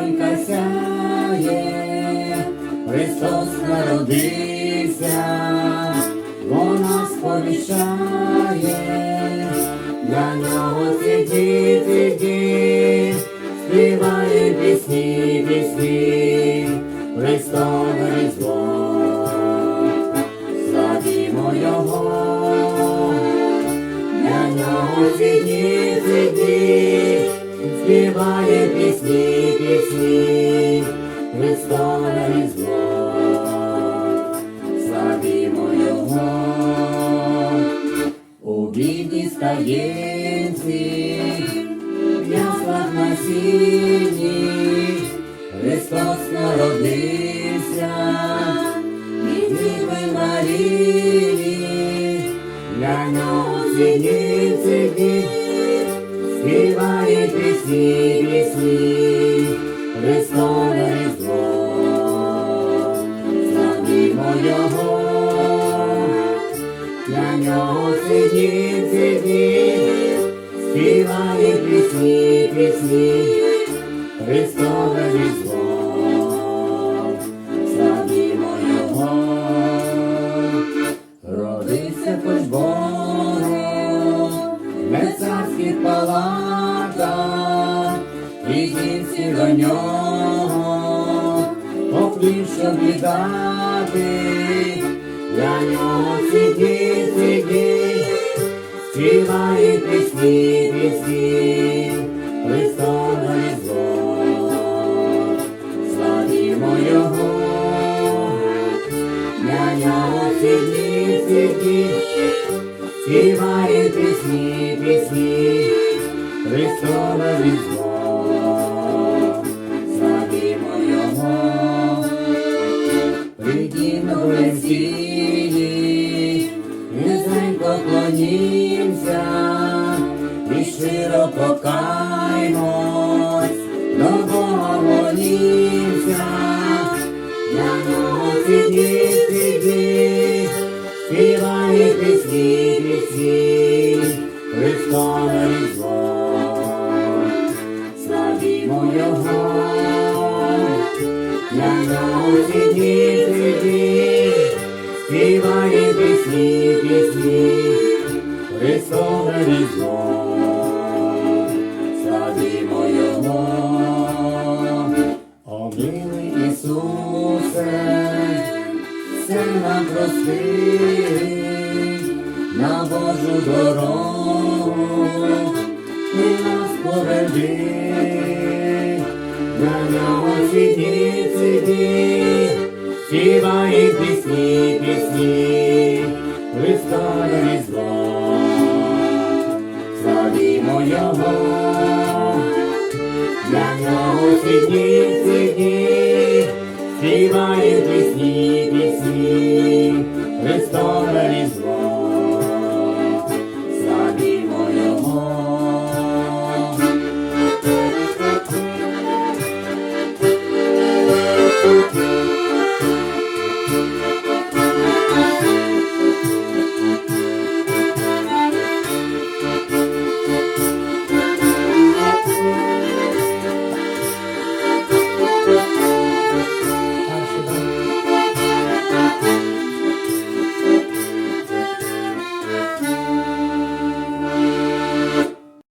сіронька сяє, Христос народився, вона сповіщає, для нього ці діти, співає пісні, пісні, Христове Різдво, славімо Його. Для нього ці стаєнці, в яслах сіні, Христос народився, від Діви Марії, для нього сидіть, сидіть, співає пісні, пісні, Христове Різдво, Нього сидіть, сидіть, співає пісні, пісні, Христове Різдво, славімо Його, родився хоч Богу, не царських палатах, і дівці до нього, поплів, щоб віддати. Нього сидіть, сидіть, співає пісні, пісні, Христове Різдво, славімо Його, для нього сидіть, сидіть, пісні, пісні, Христове Різдво, низенько і щиро покаймось, для нього сидіть, сидіть, співає пісні, пісні, Христове Різдво, славімо Його. Я нього сидіть, сидіть, співає пісні, пісні, Христове Різдво, Його. О, Ісусе, все прости, на Божу дорогу, ти нас поведи. На нього сидіть, співає пісні, пісні, усі дні цих днів співає пісні, пісні,